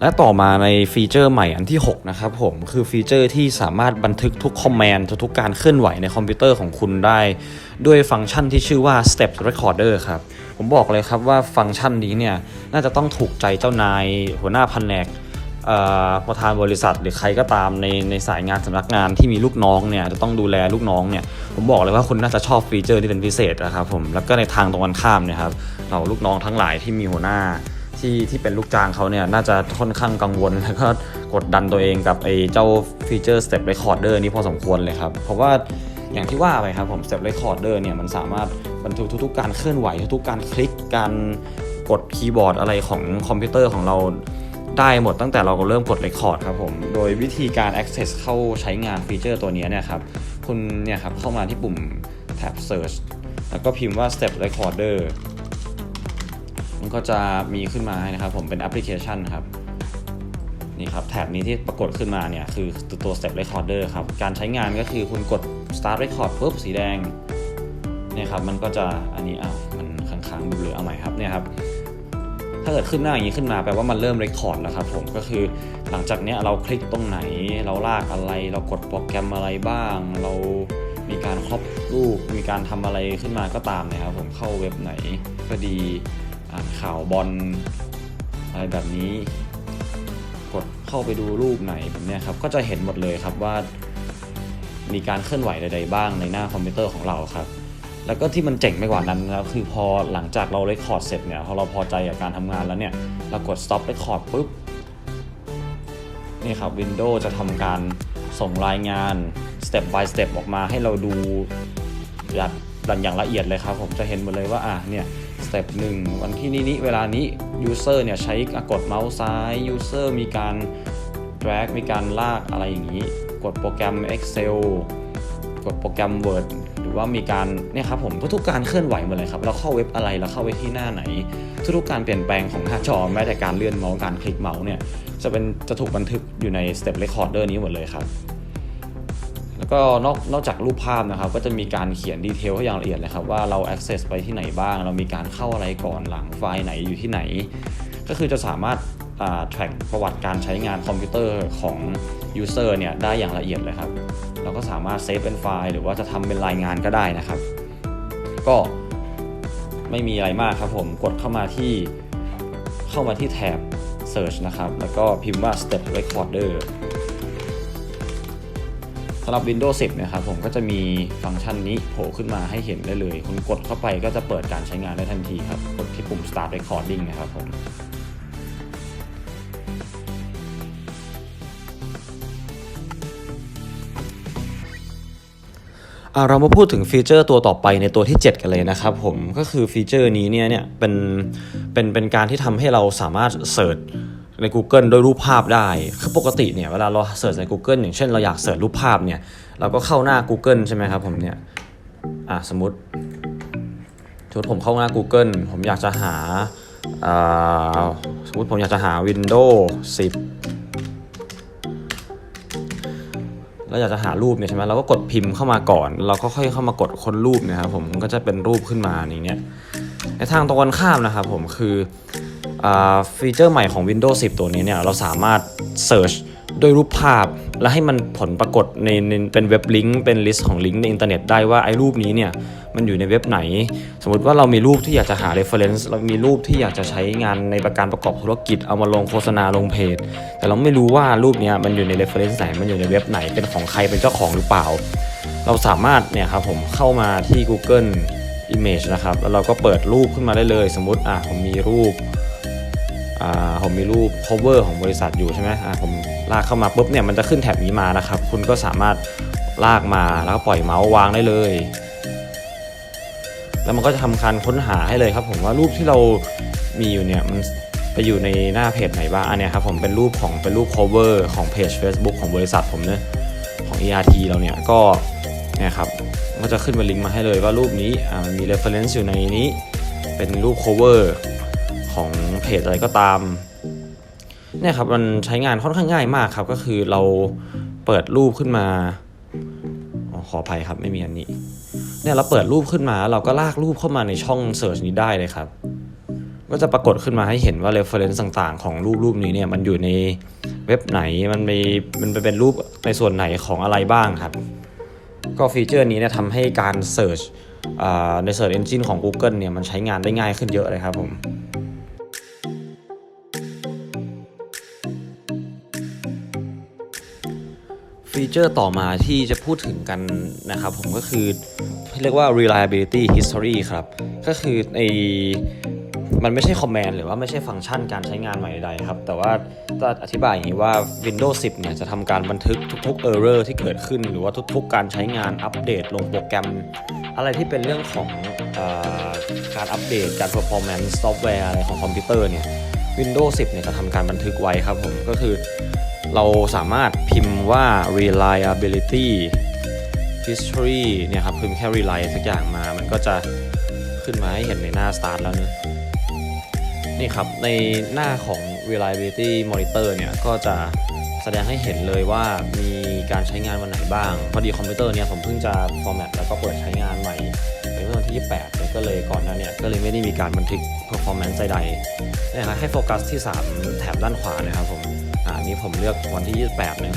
และต่อมาในฟีเจอร์ใหม่อันที่ 6 นะครับผม คือฟีเจอร์ที่สามารถบันทึกทุกคอมแมนด์ทุกการเคลื่อนไหวในคอมพิวเตอร์ของคุณได้ ด้วยฟังก์ชันที่ชื่อว่า Step Recorder ครับ ผมบอกเลยครับว่าฟังก์ชันนี้เนี่ย น่าจะต้องถูกใจเจ้านายหัวหน้าแผนกประธานบริษัทหรือใครก็ตามในในสายงานสำนักงานที่มีลูกน้องเนี่ยจะต้องดูแลลูกน้องเนี่ยผมบอกเลยว่าคุณน่าจะชอบฟีเจอร์ที่เป็นพิเศษนะครับผมแล้วก็ในทางตรงกันข้ามเนี่ยครับเราลูกน้องทั้งหลายที่มีหัวหน้า ที่ที่เป็นลูกจ้างเขาเนี่ยน่าจะค่อนข้างกังวล แล้วก็กดดันตัวเองกับไอ้เจ้าฟีเจอร์ Step Recorder นี้พอสมควรเลยครับ เพราะว่าอย่างที่ว่าไปครับผม Step Recorder เนี่ยมันสามารถบันทึกทุกๆการเคลื่อนไหว ทุกๆการคลิกการกดคีย์บอร์ดอะไรของคอมพิวเตอร์ของเราได้หมดตั้งแต่เราเริ่มกด Record ครับผม โดยวิธีการ Access เข้าใช้งานฟีเจอร์ตัวนี้เนี่ยครับคุณเนี่ยครับเข้ามาที่ปุ่มแท็บ Search แล้วก็พิมพ์ว่า Step Recorder มันก็จะมีขึ้นมาให้นะครับ ผมเป็นแอปพลิเคชันครับนี่ครับแท็บนี้ที่ปรากฏขึ้นมาเนี่ยคือตัว Step Recorder ครับ การใช้งานก็คือคุณกด Start Record ปุ๊บสีแดงเนี่ยครับมันก็จะอันนี้อ้าวมันค้างๆเบลอๆเอาใหม่ครับเนี่ยครับถ้าเกิดขึ้นหน้าอย่างนี้ขึ้นมาแปลว่ามันเริ่ม Record แล้วครับผมก็คือหลังจากนี้เราคลิกตรงไหน เราลากอะไร เรากดโปรแกรมอะไรบ้าง เรามีการครอบรูปมีการทำอะไรขึ้นมาก็ตามนะครับผมเข้าเว็บไหนก็ดี ข่าวบอลอะไรแบบนี้ กดเข้าไปดูรูปไหนแบบนี้ครับ ก็จะเห็นหมดเลยครับว่า มีการเคลื่อนไหวใดๆบ้างในหน้าคอมพิวเตอร์ของเราครับแล้วก็ที่มันเจ๋งไปกว่านั้นนะครับคือพอหลังจากเราเรคคอร์ดเสร็จเนี่ยพอเราพอใจกับการทำงานแล้วเนี่ย เรากด stop record ปุ๊บนี่ครับ Windows จะทำการส่งรายงาน step by step ออกมาให้เราดูแบบอย่างละเอียดเลยครับ ผมจะเห็นหมดเลยว่าอะเนี่ย สเต็ปหนึ่งวันที่นี้นี้เวลานี้ user เนี่ยใช้กดเมาส์ซ้าย user มีการ drag มีการลากอะไรอย่างนี้ กดโปรแกรม Excel กดโปรแกรม Word หรือว่ามีการเนี่ยครับผมทุกการเคลื่อนไหวหมดเลยครับเราเข้าเว็บอะไรเราเข้าไปที่หน้าไหน ทุกการเปลี่ยนแปลงของหน้าจอแม้แต่การเลื่อนเมาส์การคลิกเมาส์เนี่ยจะเป็นจะถูกบันทึกอยู่ใน Step Recorder นี้หมดเลยครับ ก็นอกนอกจากรูปภาพนะครับ ก็จะมีการเขียนดีเทลให้อย่างละเอียดเลยครับว่าเรา access ไปที่ไหนบ้าง เรามีการเข้าอะไรก่อนหลังไฟล์ไหนอยู่ที่ไหน ก็คือจะสามารถ track ประวัติการใช้งานคอมพิวเตอร์ของ user เนี่ยได้อย่างละเอียดเลยครับ เราก็สามารถเซฟเป็นไฟล์หรือว่าจะทำเป็นรายงานก็ได้นะครับ ก็ไม่มีอะไรมากครับผมกดเข้ามาที่เข้ามาที่แท็บ search นะครับ แล้วก็พิมพ์ว่า step recorder สำหรับ Windows 10 นะครับผมก็จะมีฟังก์ชันนี้โผล่ขึ้นมาให้เห็นได้เลย คุณกดเข้าไปก็จะเปิดการใช้งานได้ทันทีครับ กดที่ปุ่ม start recording นะครับผมเรามาพูดถึงฟีเจอร์ตัวต่อไปในตัวที่ 7 กันเลยนะครับผมก็คือฟีเจอร์นี้เนี่ยเนี่ยเป็นเป็นเป็นการที่ทำให้เราสามารถเสิร์ช ใน Google ด้วยรูปภาพได้ คือปกติเนี่ยเวลาเราเสิร์ชใน Google อย่างเช่นเราอยากเสิร์ชรูปภาพเนี่ย เราก็เข้าหน้า Google ใช่ไหมครับผมเนี่ย อะสมมติสมมติผมเข้าหน้า Google ผมอยากจะหาอ่าสมมติผมอยากจะหา Windows 10 เราอยากจะหารูปเนี่ยใช่ไหมเราก็กดพิมพ์เข้ามาก่อน เราก็ค่อยเข้ามากดค้นรูปนะครับผมก็จะเป็นรูปขึ้นมาอย่างเนี้ยในทางตรงกันข้ามนะครับผมคือ ฟีเจอร์ใหม่ของ Windows 10 ตัวนี้เนี่ยเราสามารถ Search ด้วยรูปภาพ แล้วให้มันผลปรากฏในในเป็นเว็บลิงก์เป็นลิสต์ของลิงก์ในอินเทอร์เน็ตได้ว่าไอ้รูปนี้เนี่ยมันอยู่ในเว็บไหน สมมติว่าเรามีรูปที่อยากจะหา reference เรามีรูปที่อยากจะใช้งานในประการประกอบธุรกิจเอามาลงโฆษณาลงเพจ แต่เราไม่รู้ว่ารูปเนี้ยมันอยู่ใน reference ไหนมันอยู่ในเว็บไหนเป็นของใครเป็นเจ้าของหรือเปล่า เราสามารถเนี่ยครับผมเข้ามาที่ Google Image นะครับแล้วเราก็เปิดรูปขึ้นมาได้เลย สมมติอะผมมีรูป ผมมีรูป cover ของบริษัทอยู่ใช่ไหมผมลากเข้ามาปุ๊บเนี่ยมันจะขึ้นแถบนี้มานะครับ คุณก็สามารถลากมาแล้วก็ปล่อยเมาส์วางได้เลย แล้วมันก็จะทำการค้นหาให้เลยครับ ผมว่ารูปที่เรามีอยู่เนี่ยมันไปอยู่ในหน้าเพจไหนบ้างอันเนี้ยครับผมเป็นรูปของเป็นรูป cover ของเพจ Facebook ของบริษัทผมเนี่ยของ ERT เราเนี่ยก็เนี่ยครับก็จะขึ้นเป็นลิงก์มาให้เลยว่ารูปนี้มันมี reference อยู่ในนี้ เป็นรูป cover ของเพจอะไรก็ตามเนี่ยครับมันใช้งานค่อนข้างง่ายมากครับ ก็คือเราเปิดรูปขึ้นมาอขออภัยครับไม่มีอันนี้ เนี่ยเราเปิดรูปขึ้นมา เราก็ลากรูปเข้ามาในช่องเสิร์ชนี้ได้เลยครับ ก็จะปรากฏขึ้นมาให้เห็นว่า reference ต่างๆ ของรูปรูปนี้เนี่ยมันอยู่ในเว็บไหนมันมีมันเป็นรูปในส่วนไหนของอะไรบ้างครับ ก็ฟีเจอร์นี้เนี่ยทำให้การ Search ใน Search Engine ของ Google เนี่ยมันใช้งานได้ง่ายขึ้นเยอะเลยครับผม ฟีเจอร์ต่อมาที่จะพูดถึงกันนะครับผมก็คือเรียกว่า reliability history ครับ ก็คือในมันไม่ใช่คอมแมนด์หรือว่าไม่ใช่ฟังก์ชันการใช้งานใหม่ใดๆครับ แต่ว่าจะอธิบายอย่างนี้ว่า Windows 10 เนี่ยจะทำการบันทึกทุกๆ error ที่เกิดขึ้น หรือว่าทุกๆ การใช้งานอัปเดตลงโปรแกรม อะไรที่เป็นเรื่องของออการอัปเดตการ performance ซอฟต์แวร์อะไรของคอมพิวเตอร์เนี่ย Windows 10 เนี่ยจะทำการบันทึกไว้ครับผมก็คือเราสามารถพิมพ์ ว่า reliability history เนี่ยครับพิมพ์แค่ rely สักอย่างมา มันก็จะขึ้นมาให้เห็นในหน้า start แล้วเนะนี่ครับ ในหน้าของ reliability monitor เนี่ย ก็จะแสดงให้เห็นเลยว่ามีการใช้งานวันไหนบ้าง พอดีคอมพิวเตอร์เนี่ยผมเพิ่งจะ format แล้วก็เปิดใช้งานใหม่ในเมื่อวันที่ 28เนี่ยก็เลยก่อนหน้าเนี่ยก็เลยไม่ได้มีการบันทึก performance ใดๆนี่ยครับให้โฟกัสที่ 3 แถบด้านขวานะครับผมอ่าอันนี้ผมเลือกวันที่ 28เนี่ย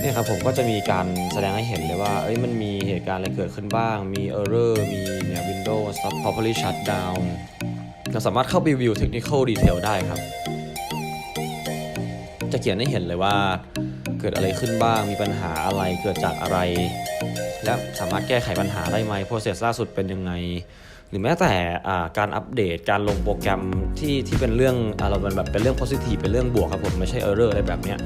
เนี่ยครับผมก็จะมีการแสดงให้เห็นเลยว่าเอ้ยมันมีเหตุการณ์อะไรเกิดขึ้นบ้าง มี error มีเนี่ย Windows stop properly shut down เราสามารถเข้าไปวิว technical detail ได้ครับ จะเขียนให้เห็นเลยว่าเกิดอะไรขึ้นบ้าง มีปัญหาอะไรเกิดจากอะไร และสามารถแก้ไขปัญหาได้ไหม process ล่าสุดเป็นยังไง หรือแม้แต่อ่าการอัปเดตการลงโปรแกรมที่ที่เป็นเรื่องอ่าเราเป็นแบบเป็นเรื่อง positive เป็นเรื่องบวกครับผม ไม่ใช่ error อะไรแบบเนี้ย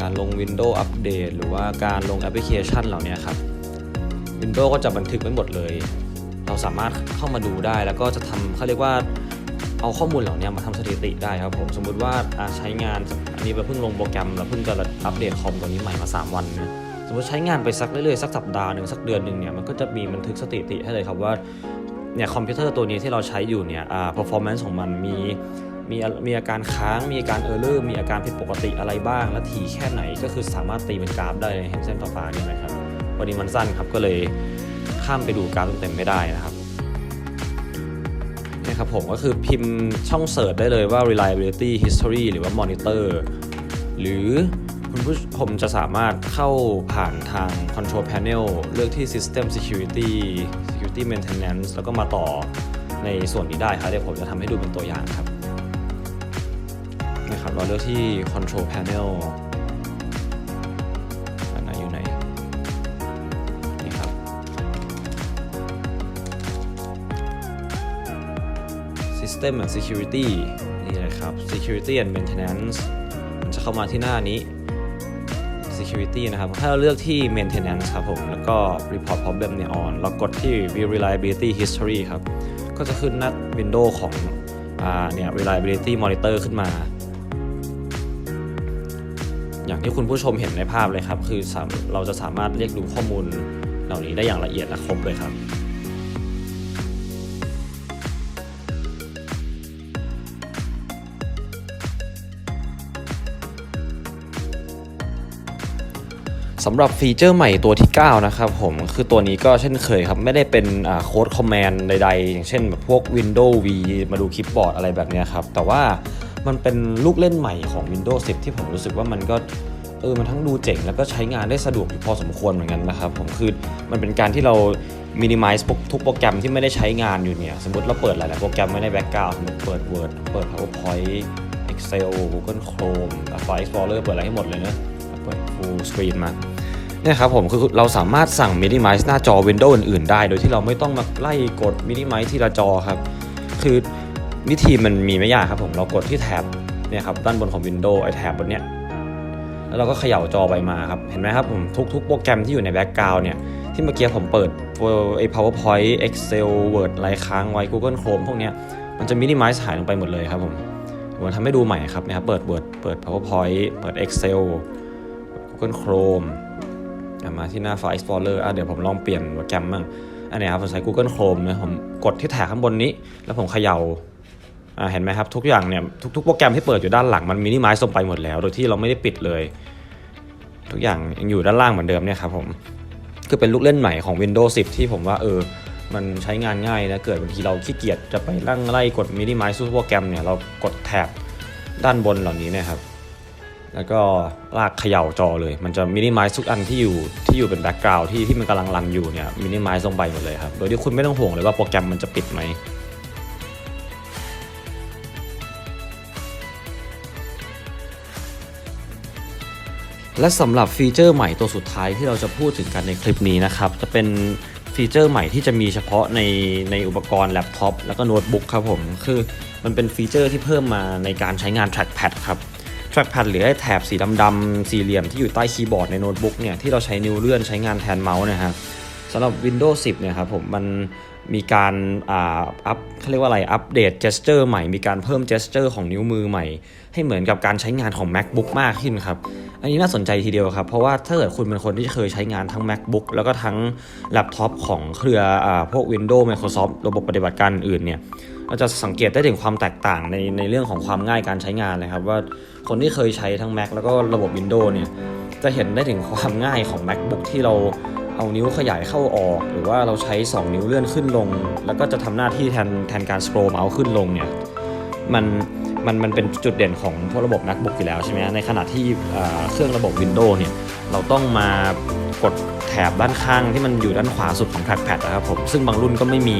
การลง Windows อัปเดตหรือว่าการลงแอปพลิเคชันเหล่านี้ครับ Windows ก็จะบันทึกไว้หมดเลย เราสามารถเข้ามาดูได้แล้วก็จะทำเขาเรียกว่าเอาข้อมูลเหล่านี้มาทำสถิติได้ครับผมสมมุติว่าใช้งานอันนี้เราเพิ่งลงโปรแกรมเราเพิ่งจะอัปเดตคอมตัวนี้ใหม่มา 3 วันนะสมมติใช้งานไปสักเรื่อยๆสักสัปดาห์หนึ่งสักเดือนหนึ่งเนี่ยมันก็จะมีบันทึกสถิติให้เลยครับว่าเนี่ยคอมพิวเตอร์ตัวนี้ที่เราใช้อยู่เนี่ยอ่า performance ของมันมี มีมีอาการค้างมีอาการ error มีอาการผิดปกติอะไรบ้าง และทีแค่ไหนก็คือสามารถตีเป็นกราฟได้เห็นเส้นฟ้าๆนี่ไหมครับวันนี้มันสั้นครับก็เลยข้ามไปดูกราฟเต็มๆไม่ได้นะครับนี่ครับผมก็คือพิมพ์ช่องเสิร์ชได้เลยว่า reliability history หรือว่า monitor หรือคุณผู้ชมจะสามารถเข้าผ่านทาง control panel เลือกที่ system security security maintenance แล้วก็มาต่อในส่วนนี้ได้ครับเดี๋ยวผมจะทำให้ดูเป็นตัวอย่างครับ เราเลือกที่ control panel อันไหนอยู่ไหน นี่ครับ system and security นี่เลยครับ security and maintenance มันจะเข้ามาที่หน้านี้ security นะครับให้เราเลือกที่ maintenance ครับผม แล้วก็ report problem เนี่ย on แล้วกดที่ view reliability history ครับ ก็จะขึ้นหน้า window ของอ่าเนี่ย reliability monitor ขึ้นมา อย่างที่คุณผู้ชมเห็นในภาพเลยครับ คือเราจะสามารถเรียกดูข้อมูลเหล่านี้ได้อย่างละเอียดและครบเลยครับสำหรับฟีเจอร์ใหม่ตัวที่ 9 นะครับผมคือตัวนี้ก็เช่นเคยครับ ไม่ได้เป็นโค้ดคอมแมนด์ใดๆ อย่างเช่นแบบพวก Windows V มาดูคลิปบอร์ดอะไรแบบนี้ครับ แต่ว่า มันเป็นลูกเล่นใหม่ของ Windows 10 ที่ผมรู้สึกว่ามันก็เออมันทั้งดูเจ๋งแล้วก็ใช้งานได้สะดวกอยู่พอสมควรเหมือนกันนะครับผมคือมันเป็นการที่เรา minimize พวกทุกโปรแกรมที่ไม่ได้ใช้งานอยู่เนี่ย สมมติเราเปิดหลาย ๆ โปรแกรมไว้ในแบ็กกราวด์สมมติเปิด Word เปิด PowerPoint Excel Google Chrome File Explorer เปิดอะไรให้หมดเลยนะเปิด full screen มาเนี่ยครับผมคือเราสามารถสั่ง minimize หน้าจอ Windows อื่น ๆ ได้ โดยที่เราไม่ต้องมาไล่กด minimize ทีละจอครับ คือ วิธีมันมีไม่ยากครับผมเรากดที่แท็บเนี่ยครับด้านบนของ Windows ไอ้แท็บบนเนี้ยแล้วเราก็เขย่าจอไปมาครับ เห็นไหมครับผมทุกๆ โปรแกรมที่อยู่ในแบ็กกราวน์เนี่ย ที่เมื่อกี้ผมเปิดไอ้ PowerPoint Excel Word อะไรค้างไว้ Google Chrome พวกเนี้ยมันจะ minimize หายลงไปหมดเลยครับผมผมทำให้ดูใหม่ครับนะครับ เปิด Word เปิด PowerPoint เปิด Excel Google Chrome มาที่หน้าไฟล์ Explorer อะเดี๋ยวผมลองเปลี่ยนโปรแกรมบ้างอันนี้ครับผมใช้ Google Chrome นะผมกดที่แถบข้างบนนี้ แล้วผมเขย่าอะ เห็นไหมครับทุกอย่างเนี่ยทุกๆโปรแกรมที่เปิดอยู่ด้านหลังมันมินิมัลลงไปหมดแล้ว โดยที่เราไม่ได้ปิดเลย ทุกอย่างยังอยู่ด้านล่างเหมือนเดิมเนี่ยครับผมคือเป็นลูกเล่นใหม่ของ Windows 10 ที่ผมว่าเออมันใช้งานง่ายนะเกิดบางทีเราขี้เกียจจะไปลั่งไล่กด minimize ทุกโปรแกรมเนี่ยเรากดแถบด้านบนเหล่านี้นะครับ แล้วก็ลากเขย่าจอเลย มันจะ minimize ทุกอันที่อยู่ที่อยู่เป็น background ที่ที่มันกำลังรันอยู่เนี่ย minimize ลงไปหมดเลยครับ โดยที่คุณไม่ต้องห่วงเลยว่าโปรแกรมมันจะปิดไหม และสำหรับฟีเจอร์ใหม่ตัวสุดท้ายที่เราจะพูดถึงกันในคลิปนี้นะครับ จะเป็นฟีเจอร์ใหม่ที่จะมีเฉพาะในในอุปกรณ์แล็ปท็อปแล้วก็โน้ตบุ๊กครับผม คือมันเป็นฟีเจอร์ที่เพิ่มมาในการใช้งาน trackpad ครับ trackpad หรือไอ้แถบสีดำๆสี่เหลี่ยมที่อยู่ใต้คีย์บอร์ดในโน้ตบุ๊กเนี่ยที่เราใช้นิ้วเลื่อนใช้งานแทนเมาส์นะครับสำหรับ Windows 10 เนี่ยครับผมมันมีการอ่าอัพเขาเรียกว่าอะไร อัปเดต gesture ใหม่ มีการเพิ่ม gesture ของนิ้วมือใหม่ ให้เหมือนกับการใช้งานของ MacBook มากขึ้นครับ อันนี้น่าสนใจทีเดียวครับ เพราะว่าถ้าเกิดคุณเป็นคนที่เคยใช้งานทั้ง MacBook แล้วก็ทั้งแล็ปท็อปของเครืออ่าพวก Windows Microsoft ระบบปฏิบัติการอื่นเนี่ยเราจะสังเกตได้ถึงความแตกต่างในในเรื่องของความง่ายการใช้งานเลยครับ ว่าคนที่เคยใช้ทั้ง Mac แล้วก็ระบบ Windows เนี่ยจะเห็นได้ถึงความง่ายของ MacBook ที่เราเอานิ้วขยายเข้าออก หรือว่าเราใช้ 2 นิ้วเลื่อนขึ้นลง แล้วก็จะทำหน้าที่แทนแทนการส c คร l เมาส์ขึ้นลงเนี่ยมัน มันมันเป็นจุดเด่นของพวกระบบ MacBook อยู่แล้วใช่ไหมในขณะที่เครื่องระบบ Windows เนี่ยเราต้องมากดแถบด้านข้างที่มันอยู่ด้านขวาสุดของ trackpad นะครับผมซึ่งบางรุ่นก็ไม่มี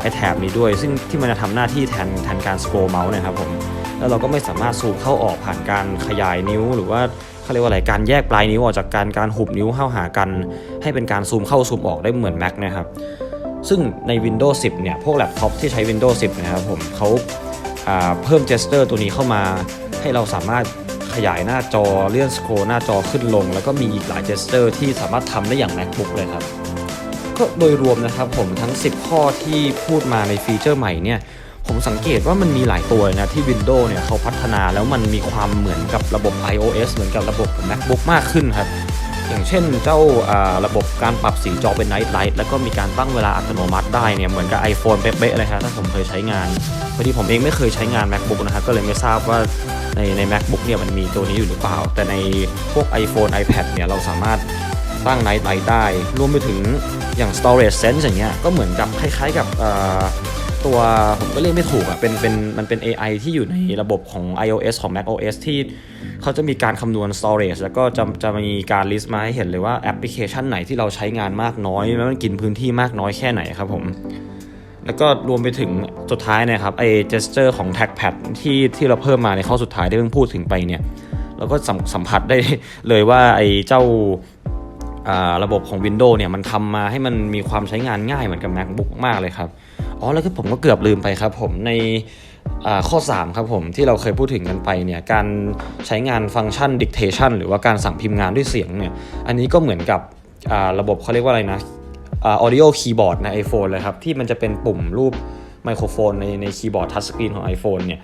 ไอแถบนี้ด้วย ซึ่งที่มันจะทำหน้าที่แทนแทนการส c ร l เมาส์นะครับผมแล้วเราก็ไม่สามารถซูมเข้าออกผ่านการขยายนิ้ว หรือว่าเขาเรียกว่าอะไรการแยกปลายนิ้วออกจากการการหุบนิ้วเข้าหากัน ให้เป็นการซูมเข้าซูมออกได้เหมือน Mac นะครับซึ่งใน Windows 10 เนี่ย พวกแล็ปท็อปที่ใช้ Windows 10 นะครับผมเขา เพิ่ม gesture ตัวนี้เข้ามา ให้เราสามารถขยายหน้าจอเลื่อนสโครหน้าจอขึ้นลง แล้วก็มีอีกหลาย gesture ที่สามารถทำได้อย่าง MacBook เลยครับ ก็โดยรวมนะครับผมทั้ง 10 ข้อที่พูดมาในฟีเจอร์ใหม่เนี่ยผมสังเกตว่ามันมีหลายตัวนะที่ Windows เนี่ยเขาพัฒนาแล้วมันมีความเหมือนกับระบบ iOS เหมือนกับระบบ MacBook มากขึ้นครับ อย่างเช่นเจ้าระบบการปรับสีจอเป็น Night Light แล้วก็มีการตั้งเวลาอัตโนมัติได้เนี่ยเหมือนกับ iPhone เป๊ะๆเลยครับถ้าผมเคยใช้งานพอดีผมเองไม่เคยใช้งาน MacBook นะครับก็เลยไม่ทราบว่าในใน MacBook เนี่ยมันมีตัวนี้อยู่หรือเปล่า แต่ในพวก iPhone iPad เนี่ยเราสามารถตั้ง Night Light ได้ รวมไปถึงอย่าง Storage Sense อย่างเงี้ยก็เหมือนกับคล้ายๆกับ ตัวผมก็เรียกไม่ถูกอะเป็นเป็นมันเป็น AI ที่อยู่ในระบบของ iOS ของ macOS ที่เขาจะมีการคำนวณ storage แล้วก็จะจะมีการ list มาให้เห็นเลยว่าแอปพลิเคชันไหนที่เราใช้งานมากน้อยแล้วมันกินพื้นที่มากน้อยแค่ไหนครับผม แล้วก็รวมไปถึงสุดท้ายนะครับไอ้ gesture ของ trackpad ที่ที่เราเพิ่มมาในข้อสุดท้ายที่เพิ่งพูดถึงไปเนี่ยเราก็สัมสัมผัสได้เลยว่าไอ้เจ้าระบบของ Windows เนี่ยมันทำมาให้มันมีความใช้งานง่ายเหมือนกับ MacBook มากเลยครับ อ๋อแล้วก็ผมก็เกือบลืมไปครับผมในข้อ 3 ครับผมที่เราเคยพูดถึงกันไปเนี่ยการใช้งานฟังก์ชัน dictation หรือว่าการสั่งพิมพ์งานด้วยเสียงเนี่ยอันนี้ก็เหมือนกับระบบเขาเรียกว่าอะไรนะอ่า audio keyboard ใน iPhone เลยครับ ที่มันจะเป็นปุ่มรูปไมโครโฟนในในคีย์บอร์ดทัชสกรีนของ iPhone เนี่ย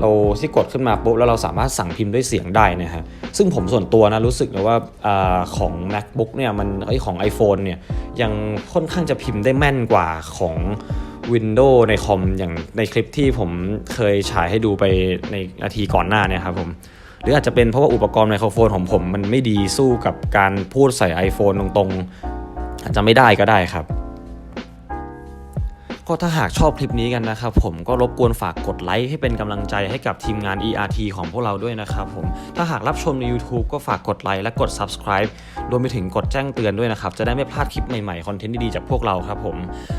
เราที่กดขึ้นมาปุ๊บแล้วเราสามารถสั่งพิมพ์ด้วยเสียงได้นะฮะซึ่งผมส่วนตัวนะรู้สึกเลยว่าอของ macbook เนี่ยมันไอของ iPhone เนี่ยยังค่อนข้างจะพิมพ์ได้แม่นกว่าของ Windows ในคอมอย่างในคลิปที่ผมเคยฉายให้ดูไปในนาทีก่อนหน้าเนี่ยครับผมหรืออาจจะเป็นเพราะว่าอุปกรณ์ไมโครโฟนของผมมันไม่ดีสู้กับการพูดใส่ iPhone ตรงๆ อาจจะไม่ได้ก็ได้ครับ ก็ถ้าหากชอบคลิปนี้กันนะครับผมก็รบกวนฝากกดไลค์ให้เป็นกำลังใจให้กับทีมงาน ERT ของพวกเราด้วยนะครับผมถ้าหากรับชมใน YouTube ก็ฝากกดไลค์และกด Subscribe รวมไปถึงกดแจ้งเตือนด้วยนะครับ จะได้ไม่พลาดคลิปใหม่ๆ คอนเทนต์ดีๆ จากพวกเราครับผม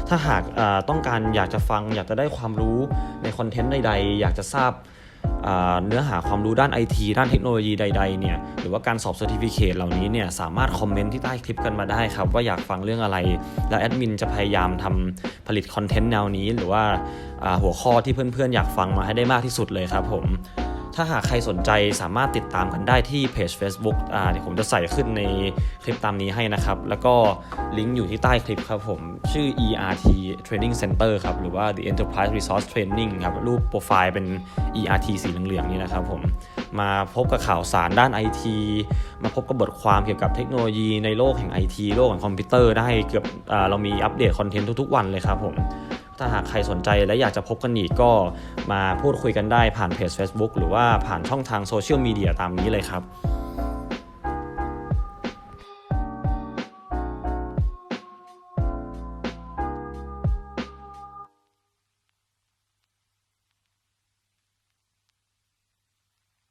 ถ้าหากต้องการอยากจะฟังอยากจะได้ความรู้ในคอนเทนต์ใดๆ อยากจะทราบ เนื้อหาความรู้ด้าน IT ด้านเทคโนโลยีใดๆเนี่ยหรือว่าการสอบ Certificate เหล่านี้เนี่ยสามารถคอมเมนต์ที่ใต้คลิปกันมาได้ครับ ว่าอยากฟังเรื่องอะไร แล้วแอดมินจะพยายามทำผลิตคอนเทนต์แนวนี้ หรือว่าหัวข้อที่เพื่อนๆ อยากฟังมาให้ได้มากที่สุดเลยครับผม ถ้าหากใครสนใจสามารถติดตามกันได้ที่เพจ Facebook อ่าเดี๋ยวผมจะใส่ขึ้นในคลิปตามนี้ให้นะครับ แล้วก็ลิงก์อยู่ที่ใต้คลิปครับผม ชื่อ ERT Training Center ครับ หรือว่า The Enterprise Resource Training ครับ รูปโปรไฟล์เป็น ERT สีเหลืองๆนี่นะครับผม มาพบกับข่าวสารด้าน IT มาพบกับบทความเกี่ยวกับเทคโนโลยีในโลกแห่ง IT โลกแห่งคอมพิวเตอร์ได้เกือบอเรามีอัปเดตคอนเทนต์ทุกๆวันเลยครับผม ถ้าหากใครสนใจและอยากจะพบกันอีกก็มาพูดคุยกันได้ผ่านเพจ Facebook หรือว่าผ่านช่องทางโซเชียลมีเดียตามนี้เลยครับ